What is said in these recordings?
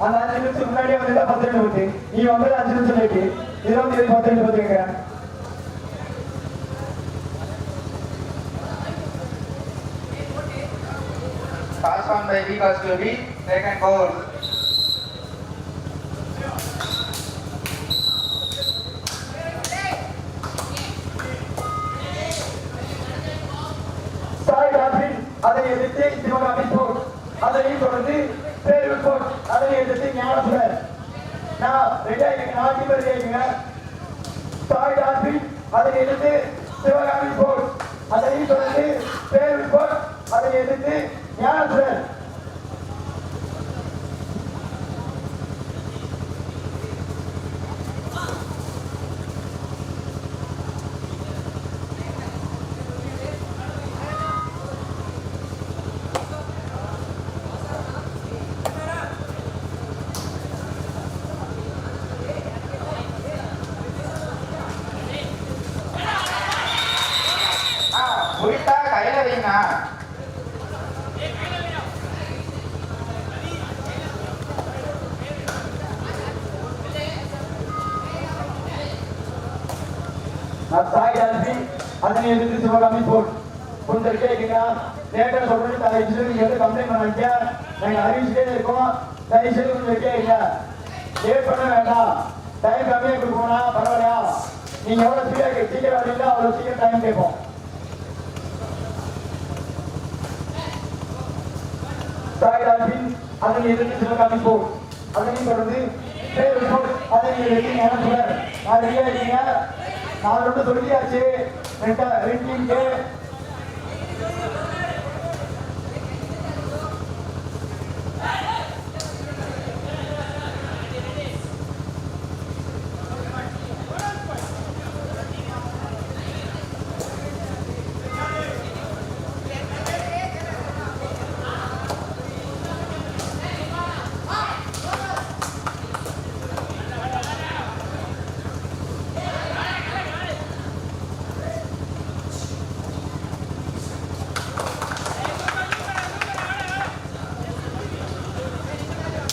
அந்த அஞ்சு நிமிஷம் முன்னாடியே வந்து பத்து ரெண்டு பத்து நீ வந்தது அஞ்சு நிமிஷம் லேட்டு இருபத்தி ஏழு பத்து ரெண்டு பத்து கேட்கிறேன் Pass on by Vikas to be second goal. Sai ராஜின் அதை எதிர்த்து சிவகாமி போர் அதையும் தொடர்ந்து பேர் போர் அதை எதிர்த்து ஞானசுரர் நான் ரெடி ஆகிங்க நாட்டி பேர் ஆகிங்க சாய் ராஜின் அதை எடுத்து சிவகாமி கோட் அதையும் தொடர்ந்து பேர் போர் அதை எடுத்து ஞானசுரர் நான் சாய் ராஜி அதனை எதிர்த்து சிவகாமி போர் கொஞ்சம் கேட்குங்க சொல்றது தலை செய்து எது கம்ப்ளைண்ட் பண்ணாங்க நாங்கள் அறிவிச்சுட்டே இருக்கோம். தயவு செய்து கொஞ்சம் கேட்குங்க லேட் பண்ண வேண்டாம்? டைம் கம்மியாக கொடுக்கணும்னா பரவாயில்லையா? நீங்க எவ்வளவு சீக்கிரம் சீக்கிரம் வரீங்களோ அவ்வளவு சீக்கிரம் டைம் கேட்போம். சாய் அதனை எதிர்த்து சிவகாமி போர் அதனையும் தொடர்ந்து பேர் போர் அதனை எதிர்த்து ஞானம் சொல்ல நான் ரெடியாக இருக்கீங்க. நான் ஒன்று சொல்லியாச்சு ரெண்டா ரெண்டு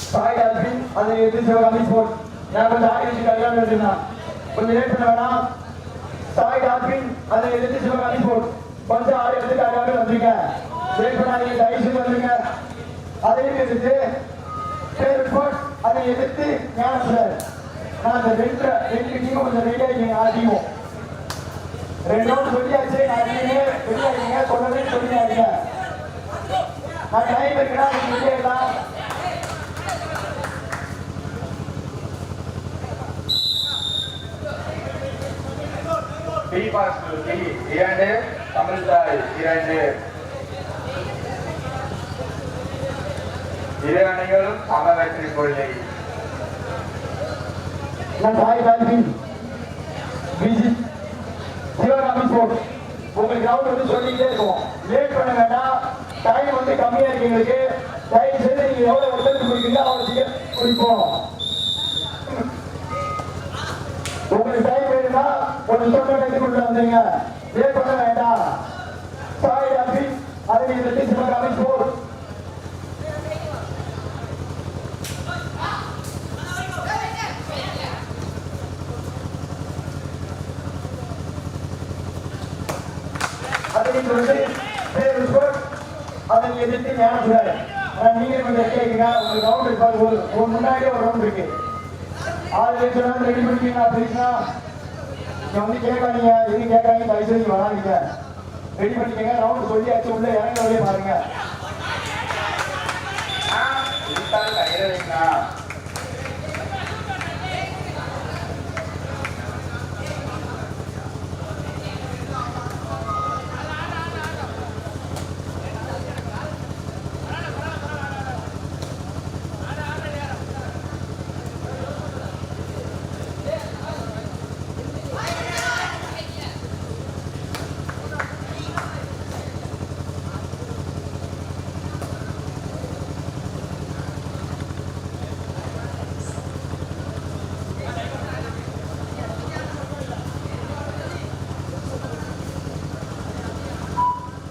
சாய் அல்பின் அதை எதிர்த்து சிவகாமி போர் நான் கொஞ்சம் ஆயிரத்தி கல்யாணம் எழுதினான் கொஞ்சம் லேட் பண்ண வேணாம். சாய் அல்பின் அதை எதிர்த்து சிவகாமி போர் கொஞ்சம் ஆயிரத்துக்கு கல்யாணம் வந்துருங்க லேட் பண்ணாதீங்க தயவு செய்து வந்துருங்க. அதையும் எடுத்து பேர் போர் அதை எடுத்து ஞானம் சார் நான் அந்த ரெண்டு ரெண்டு டீமும் கொஞ்சம் ரெடி ஆகிங்க ஆடியும் ரெண்டு ரவுண்ட் சொல்லியாச்சு. நான் ரெடி ஆகிங்க சொல்லவே சொல்லியாங்க நான் டைம் இருக்கிறா ரெடி இரண்டு தமிழ்தாய் இரண்டு இரு அணிகளும் சம வெற்றி சாய் போட் உங்களுக்கு கிரவுண்ட் வந்து சொல்லிக்கிட்டே இருக்கோம் லேட் பண்ண வேண்டாம் டைம் வந்து கம்மியா இருக்கு எங்களுக்கு தயவு செய்து நீங்க எவ்வளவு ஒருத்தருக்கு குடிக்கிறீங்க அவ்வளவு சீக்கிரம் குடிப்போம் உங்களுக்கு டைம் வேணும்னா ஒரு சொன்ன எடுத்துக்கொண்டு வந்தீங்க. ஏன் பண்ண வேண்டாம். சாய் அபி அதை எதிர்த்து சிவகாமி போட். அதை வந்து பேர் ஸ்கோர் அதை எதிர்த்து ஞானசுரார் ஆனால் நீங்க கொஞ்சம் கேட்குங்க ஒரு ரவுண்ட் ஒரு முன்னாடியே ஒரு ரவுண்ட் இருக்கு. ஆறு லட்சம் ரெடி பண்ணிட்டீங்க அப்படின்னா நீங்க வந்து கேட்காதீங்க எது கேட்காதீங்க தயவு செஞ்சு வராதீங்க. ரெடி பண்ணிக்கங்க ரவுண்ட் சொல்லியாச்சு உள்ள இறங்க வழியே பாருங்க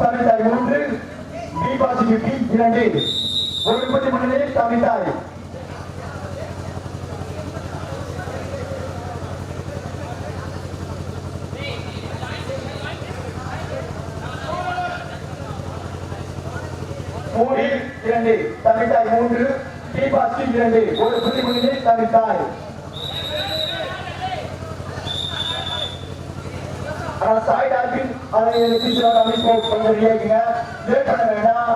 தமிழ்தாய் மூன்று பி பாசிக்கு பி இரண்டு ஒருபத்தி மண்ணில் தமிழ்தாய் மூன்றில் இரண்டு தமிழ்தாய் மூன்று பி பாசிக்கு இரண்டு ஒரு புத்தி மண்ணில் தமிழ்தாய் ஆனால் அதை எதிர்த்து கொஞ்சம் ரெடியாக்குங்க லேட் பண்ண வேண்டாம்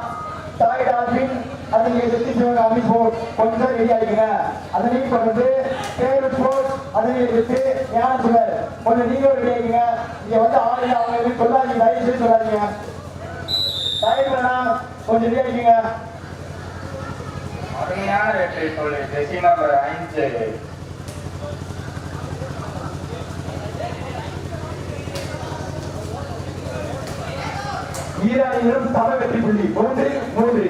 சாய் டால்பின் அதை எதிர்த்து அமைப்பு கொஞ்சம் ரெடி ஆகிங்க அதனையும் கொண்டு அதை எதிர்த்து கொஞ்சம் நீங்களும் ரெடி ஆகிங்க இங்க வந்து ஆளுங்க அவங்க சொல்லாதீங்க தயவு செய்து சொல்லாதீங்க. தயவு வேணாம் கொஞ்சம் ரெடி ஆகிங்க அருமையான வெற்றி நம்பர் அஞ்சு ஈரானியரும் சம வெற்றி புள்ளி. மூன்று மூன்று.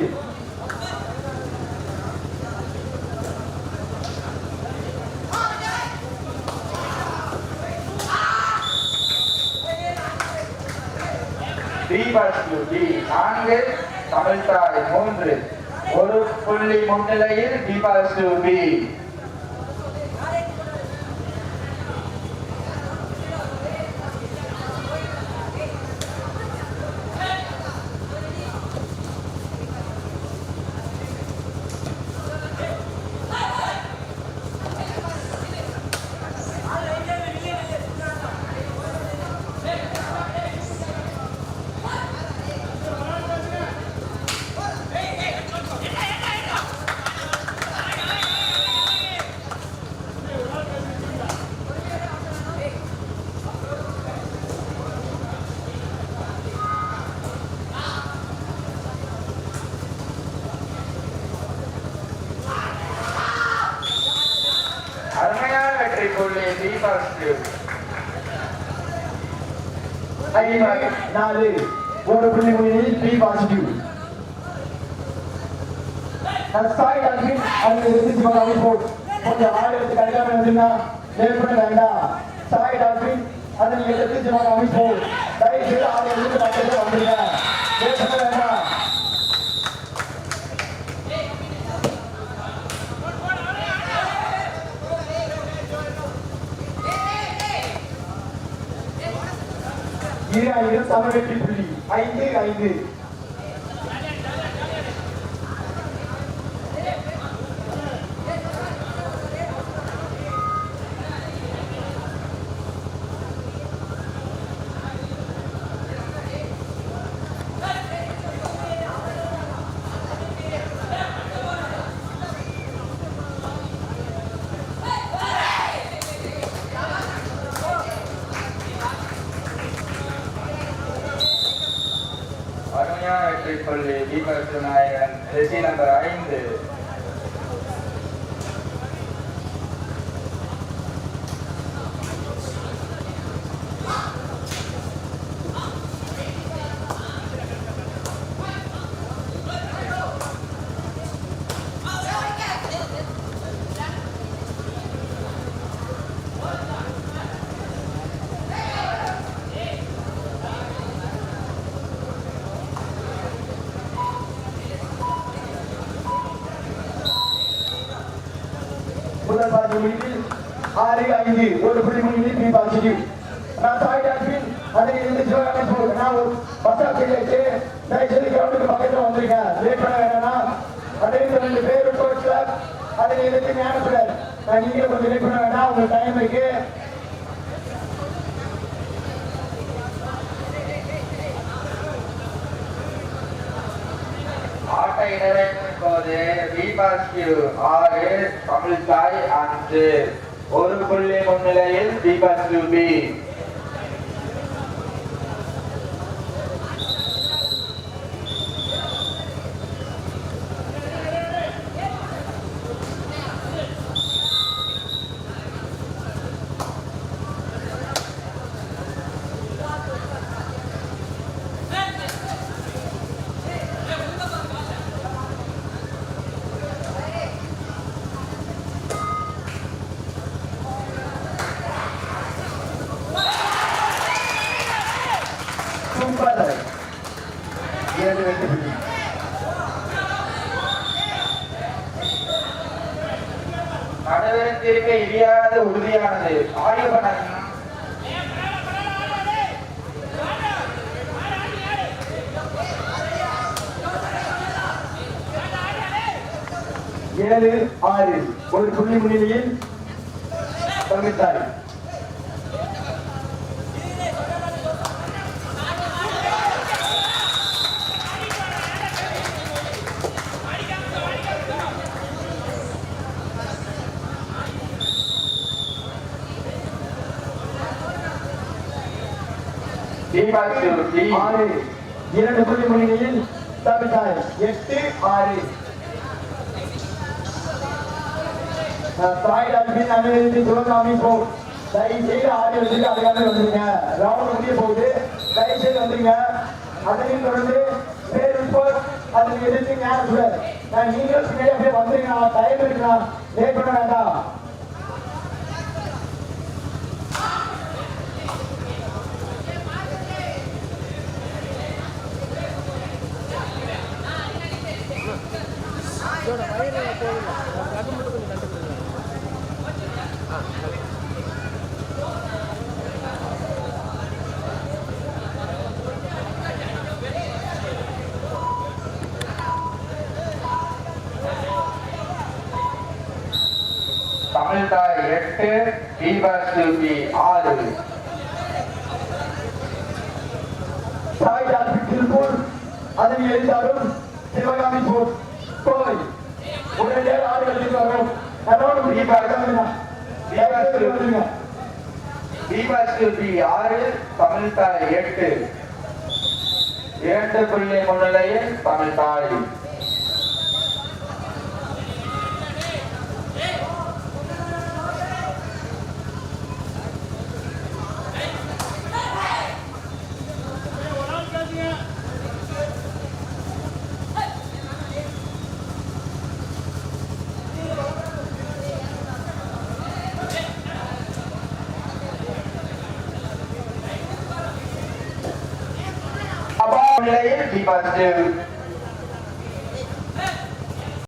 நான்கு தமிழ்தாய் மூன்று. ஒரு புள்ளி முன்னிலையில் பி பாசிட்டிவ் பி அருமையான வெற்றி புள்ளி பி பாசிட்டிவ் ஐந்து நாலு. ஒரு புள்ளி முடிவில் த்ரீ பாசிட்டிவ் சாய் டால்பின் அதை எதிர்த்து அமைப்பு கொஞ்சம் ஆயிரத்து கிடைக்காம இருந்துன்னா லேட் பண்ண வேண்டாம். சாய் டால்பின் அதை தயவு செய்து வந்துருங்க. வேண்டாம். ஈராயிரம் சம வெற்றி புள்ளி. ஐந்து ஐந்து அருமையான வெற்றி புள்ளி பி பாசிட்டிவ் நாயகன் ஜெசி நம்பர் ஐந்து முதல் பாதி முடிவில் ஆறு ஒரு பிள்ளைமணி நீ பி பாசிட்டிவ் நான் தாய் டாக்டர் அதை எதிர்த்து அமைப்பு நான் ஒரு பஸ் ஆஃபீஸருக்கு தயவுசெய்து கிரௌண்டுக்கு பக்கத்தில் வந்திருக்கேன் லேட் பண்ண வேண்டாம் அதே ரெண்டு பேர் கோச்சில் அதை எதிர்த்து ஞானசுரர் நான் நீங்க கொஞ்சம் லேட் பண்ண வேண்டாம் உங்களுக்கு டைம் இருக்கு ஆட்ட இடைவேளையின் போது பி பாசிட்டிவ் ஆறு தமிழ்தாய் அஞ்சு. ஒரு புள்ளி முன்னிலையில் பி பண்ணாது ஆய்வு ஏழு ஆறு. ஒரு புள்ளி முன்னிலையில் பங்கிட்டார்கள் பி ஆறு இரண்டு புள்ளி முன்னிலையில் தமிழ்தாய் எட்டு ஆறு. தாய் டால்பின் அணிலிருந்து சிவகாமி போ தயவு செய்து ஆடி வச்சுட்டு அதுக்காக வந்துருங்க. ரவுண்ட் முடிய போகுது. தயவு செய்து வந்துருங்க. அதையும் தொடர்ந்து பேர் அதுக்கு எதிர்த்து ஞானம் நான் நீங்களும் பின்னாடி அப்படியே வந்துருங்க. டைம் லேட் பண்ண வேண்டாம். தமிழ்தாய் எட்டு பி ஆறு. தாய் டால்பின் திருப்பூர் அதனை எழுந்தாலும் சிவகாமி போர் உடனடியாக ஆடு வச்சுட்டு வரோம் அதோட முடிய வந்துருங்க வந்துருங்க ஆறு தமிழ்தாய் எட்டு இரண்டு புள்ளி முன்னிலையில் தமிழ்தாய் முன்னிலையில் பி பாசிட்டிவ்